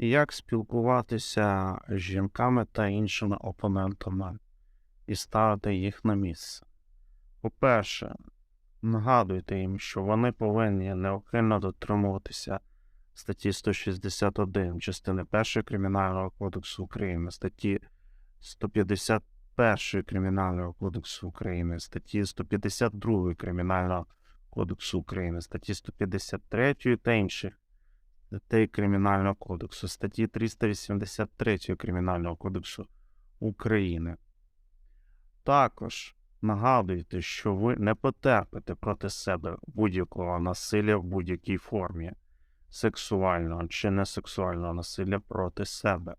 Як спілкуватися з жінками та іншими опонентами і ставити їх на місце? По-перше, нагадуйте їм, що вони повинні неухильно дотримуватися статті 161 частини 1 Кримінального кодексу України, статті 151 Кримінального кодексу України, статті 152 Кримінального кодексу України, статті 153 та інших статей Кримінального кодексу, статті 383 Кримінального кодексу України. Також нагадуйте, що ви не потерпите проти себе будь-якого насилля в будь-якій формі, сексуального чи несексуального насилля проти себе.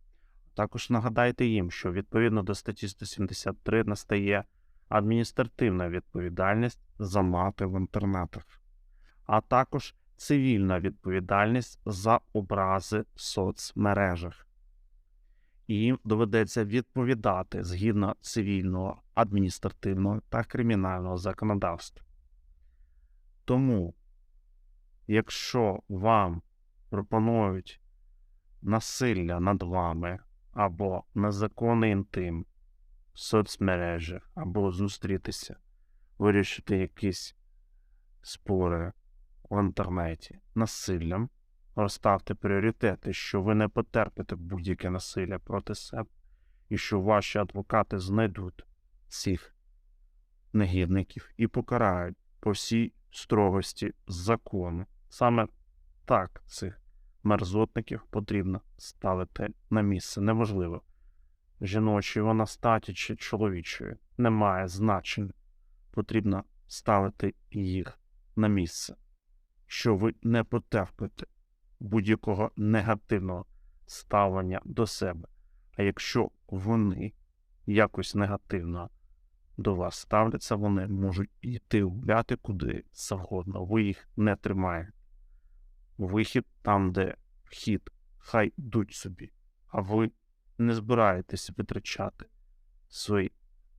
Також нагадайте їм, що відповідно до статті 173 настає адміністративна відповідальність за мати в інтернетах, а також цивільна відповідальність за образи в соцмережах. Їм доведеться відповідати згідно цивільного, адміністративного та кримінального законодавства. Тому, якщо вам пропонують насилля над вами або незаконний інтим в соцмережах, або зустрітися, вирішити якісь спори в інтернеті насиллям, розставте пріоритети, що ви не потерпите будь-яке насилля проти себе, і що ваші адвокати знайдуть цих негідників і покарають по всій строгості закону. Саме так цих мерзотників потрібно ставити на місце. Неважливо, жіночої вона статі чи чоловічої, немає значення. Потрібно ставити їх на місце, що ви не потерпите будь-якого негативного ставлення до себе. А якщо вони якось негативно до вас ставляться, вони можуть йти гуляти куди завгодно. Ви їх не тримаєте. Вихід там, де вхід, хай йдуть собі, а ви не збираєтеся витрачати свій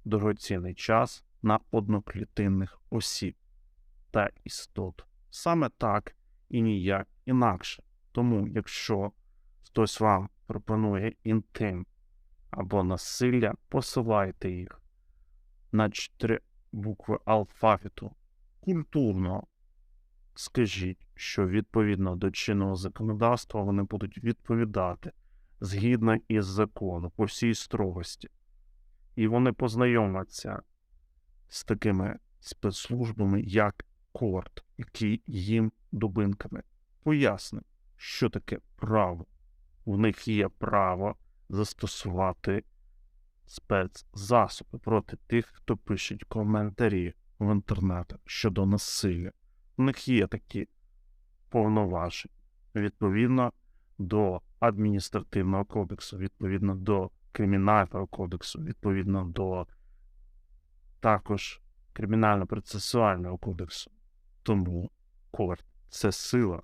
дорогоцінний час на одноклітинних осіб та істот. Саме так і ніяк інакше. Тому, якщо хтось вам пропонує інтим або насилля, посилайте їх на чотири букви алфавіту. Культурно скажіть, що відповідно до чинного законодавства вони будуть відповідати згідно із законом по всій строгості. І вони познайомляться з такими спецслужбами, як корт, які їм дубинками пояснить, що таке право. У них є право застосувати спецзасоби проти тих, хто пише коментарі в інтернетах щодо насилля. У них є такі повноваження відповідно до адміністративного кодексу, відповідно до кримінального кодексу, відповідно до також кримінально-процесуального кодексу. Тому корт це сила,